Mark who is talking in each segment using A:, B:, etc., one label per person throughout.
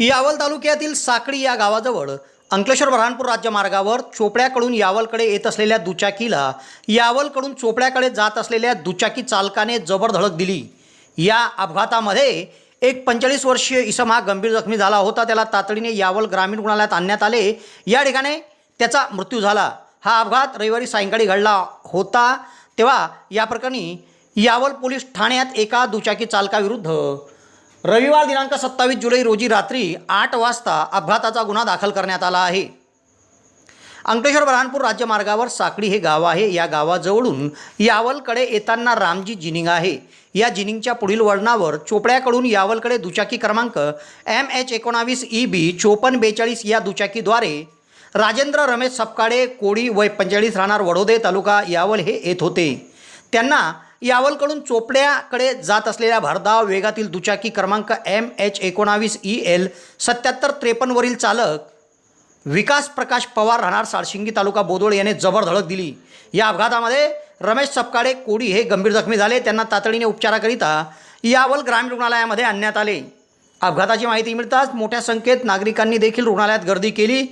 A: यावल तालुक्यातील साखळी या गावाजवळ अंकलेश्वर बऱ्हाणपूर राज्यमार्गावर चोपड्याकडून यावलकडे येत असलेल्या दुचाकीला यावलकडून चोपड्याकडे जात असलेल्या दुचाकी चालकाने जबर धडक दिली. या अपघातामध्ये एक पंचेचाळीस वर्षीय इसम हा गंभीर जखमी झाला होता. त्याला तातडीने यावल ग्रामीण रुग्णालयात आणण्यात आले. या ठिकाणी त्याचा मृत्यू झाला. हा अपघात रविवारी सायंकाळी घडला होता. तेव्हा या प्रकरणी यावल पोलीस ठाण्यात एका दुचाकी चालकाविरुद्ध रविवार दिनांक सत्तावीस जुलै रोजी रात्री आठ वाजता अपघाताचा गुन्हा दाखल करण्यात आला आहे. अंकलेश्वर बऱ्हाणपूर राज्यमार्गावर साकडी हे गाव आहे. या गावाजवळून यावलकडे येताना रामजी जिनिंग आहे. या जिनिंगच्या पुढील वळणावर चोपड्याकडून यावलकडे दुचाकी क्रमांक एम एच एकोणावीस ई बी चोपन्न बेचाळीस या दुचाकीद्वारे राजेंद्र रमेश सपकाळे कोळी वय पंचेचाळीस राहणार वडोदे तालुका यावल हे येत होते. त्यांना यावलकडून चोपड्याकडे जात असलेल्या भरधाव वेगातील दुचाकी क्रमांक एम एच एकोणावीस ई एल सत्याहत्तर त्रेपन्नवरील चालक विकास प्रकाश पवार राहणार साळशिंगी तालुका बोदोळ याने जबर धडक दिली. या अपघातामध्ये रमेश सपकाळे कोडी हे गंभीर जखमी झाले. त्यांना तातडीने उपचाराकरिता यावल ग्रामीण रुग्णालयामध्ये आणण्यात आले. अपघाताची माहिती मिळताच मोठ्या संख्येत नागरिकांनी देखील रुग्णालयात गर्दी केली.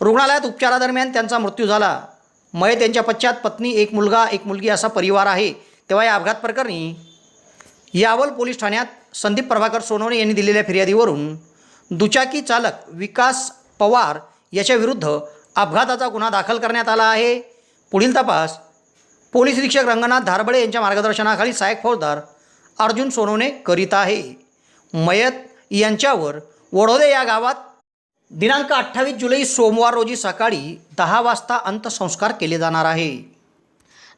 A: रुग्णालयात उपचारादरम्यान त्यांचा मृत्यू झाला. मयत यांच्या पश्चात पत्नी एक मुलगा एक मुलगी असा परिवार आहे. तेव्हा या अपघात प्रकरणी यावल पोलीस ठाण्यात संदीप प्रभाकर सोनवणे यांनी दिलेल्या फिर्यादीवरून दुचाकी चालक विकास पवार याच्याविरुद्ध अपघाताचा गुन्हा दाखल करण्यात आला आहे. पुढील तपास पोलीस निरीक्षक रंगनाथ धारबळे यांच्या मार्गदर्शनाखाली सहाय्यक फौजदार अर्जुन सोनवणे करीत आहे. मयत यांच्यावर वडोदे या गावात दिनांक अठ्ठावीस जुलै सोमवार रोजी सकाळी दहा वाजता अंत्यसंस्कार केले जाणार आहे.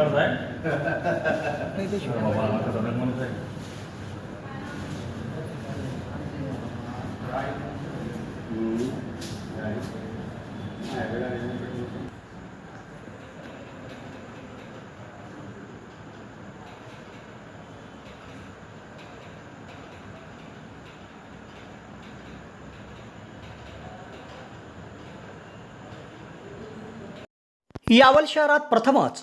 A: यावल शहरात प्रथमच